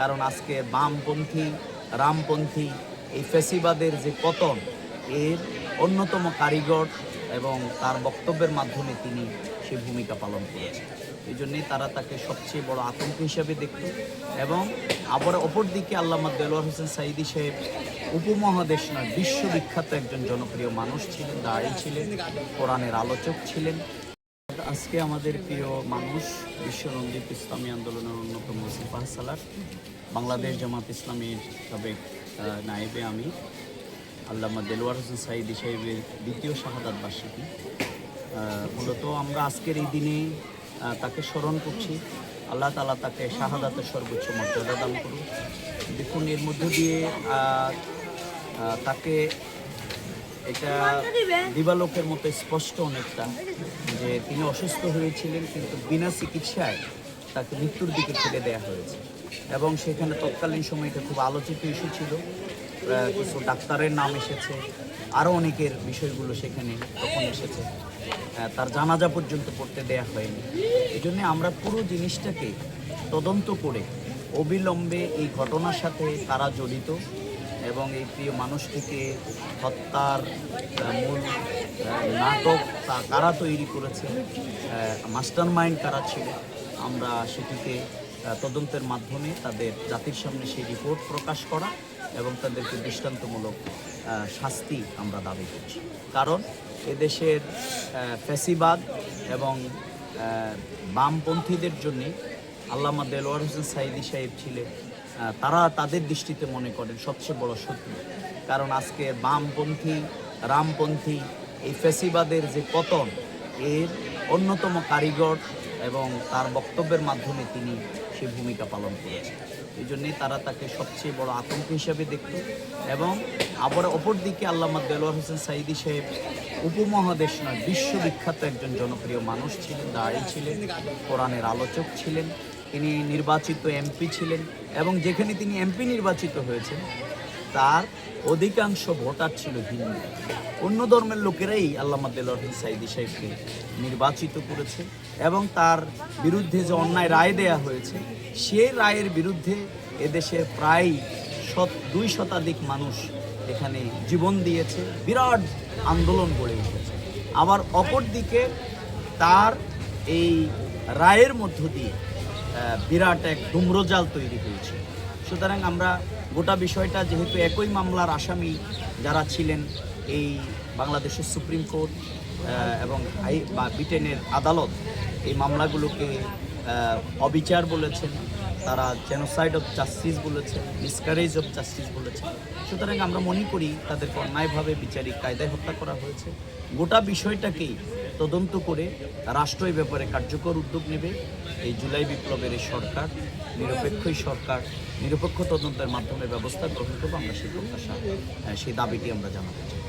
কারণ আজকে বামপন্থী, রামপন্থী এই ফেসিবাদের যে পতন, এর অন্যতম কারিগর এবং তার বক্তব্যের মাধ্যমে তিনি সে ভূমিকা পালন করেছেন। এই জন্যেই তারা তাকে সবচেয়ে বড় আতঙ্ক হিসাবে দেখত এবং আবার অপরদিকে আল্লামা দেলোয়ার হোসেন সাইদি সাহেব উপমহাদেশ নয়, বিশ্ববিখ্যাত একজন জনপ্রিয় মানুষ ছিলেন দাঁড়িয়ে ছিলেন, কোরআনের আলোচক ছিলেন। আজকে আমাদের প্রিয় মানুষ, বিশ্বরঞ্জিত ইসলামী আন্দোলনের অন্যতম সিপাহ সালার বাংলাদেশ জামাত ইসলামীর সাবেক নায়েবে আমি, আল্লামা দেলোয়ার হোসেন সাইদি সাহেবের দ্বিতীয় শাহাদাত বার্ষিকী। মূলত আমরা আজকের এই দিনে তাকে স্মরণ করছি। আল্লাহ তালা তাকে শাহাদাতের সর্বোচ্চ মর্যাদা দান করুন দেখুন, এর মধ্য দিয়ে তাকে এটা দিবালোকের মতো স্পষ্ট অনেকটা যে তিনি অসুস্থ হয়েছিলেন কিন্তু বিনা চিকিৎসায় তাকে মৃত্যুর দিকে ঠেলে দেওয়া হয়েছে। এবং সেখানে তৎকালীন সময় এটা খুব আলোচিত ইস্যু ছিল। কিছু ডাক্তারের নাম এসেছে আরও অনেকের বিষয়গুলো সেখানে তখন এসেছে। তার জানাজা পর্যন্ত পড়তে দেয়া হয়নি। এই জন্য আমরা পুরো জিনিসটাকে তদন্ত করে অবিলম্বে এই ঘটনার সাথে তারা জড়িত। এবং এই প্রিয় মানুষটিকে হত্যার মূল নাটক তা কারা তৈরি করেছে মাস্টার মাইন্ড কারা ছিল, আমরা সেটিকে তদন্তের মাধ্যমে তাদের জাতির সামনে সেই রিপোর্ট প্রকাশ করা এবং তাদেরকে দৃষ্টান্তমূলক শাস্তি আমরা দাবি করছি। কারণ এদেশের ফ্যাসিবাদ এবং বামপন্থীদের জন্যে আল্লামা দেলোয়ার হোসেন সাইদি সাহেব ছিলেন তারা তাদের দৃষ্টিতে মনে করেন সবচেয়ে বড় শত্রু। কারণ আজকে বামপন্থী, রামপন্থী এই ফেসিবাদের যে পতন, এর অন্যতম কারিগর এবং তার বক্তব্যের মাধ্যমে তিনি সে ভূমিকা পালন করেছেন। এই জন্যে তারা তাকে সবচেয়ে বড় আতঙ্ক হিসাবে দেখত এবং আবার অপরদিকে আল্লামা দেলোয়ার হোসেন সাইদি সাহেব উপমহাদেশ নয়, বিশ্ববিখ্যাত একজন জনপ্রিয় মানুষ ছিলেন দাঁড়িয়ে ছিলেন, কোরআনের আলোচক ছিলেন। তিনি নির্বাচিত এমপি ছিলেন এবং যেখানে তিনি এমপি নির্বাচিত হয়েছেন, তার অধিকাংশ ভোটার ছিল হিন্দু অন্য ধর্মের লোকেরাই আল্লামা দেলোয়ার হোসেন সাইদি সাহেবকে নির্বাচিত করেছে এবং তার বিরুদ্ধে যে অন্যায় রায় দেয়া হয়েছে সেই রায়ের বিরুদ্ধে এদেশের প্রায় শত, দুই শতাধিক মানুষ এখানে জীবন দিয়েছে, বিরাট আন্দোলন গড়ে উঠেছে। আবার অপরদিকে তার এই রায়ের মধ্য দিয়ে বিরাট এক ডুমরোজাল তৈরি হয়েছে। সুতরাং আমরা গোটা বিষয়টা যেহেতু একই মামলার আসামি যারা ছিলেন এই বাংলাদেশের সুপ্রিম কোর্ট এবং হাই বা ব্রিটেনের আদালত এই মামলাগুলোকে অবিচার বলেছেন। তারা জেনোসাইড অফ জাস্টিস বলেছে মিসকারেজ অফ জাস্টিস বলেছে। সুতরাং আমরা মনে করি তাদেরকে অন্যায়ভাবে বিচারিক কায়দায় হত্যা করা হয়েছে। গোটা বিষয়টাকেই তদন্ত করে রাষ্ট্র এই ব্যাপারে কার্যকর উদ্যোগ নেবে। এই জুলাই বিপ্লবের এই সরকার, নিরপেক্ষই সরকার, নিরপেক্ষ তদন্তের মাধ্যমে ব্যবস্থা গ্রহণ করব। আমরা সেই প্রত্যাশা সেই দাবিটি আমরা জানাতে চাই।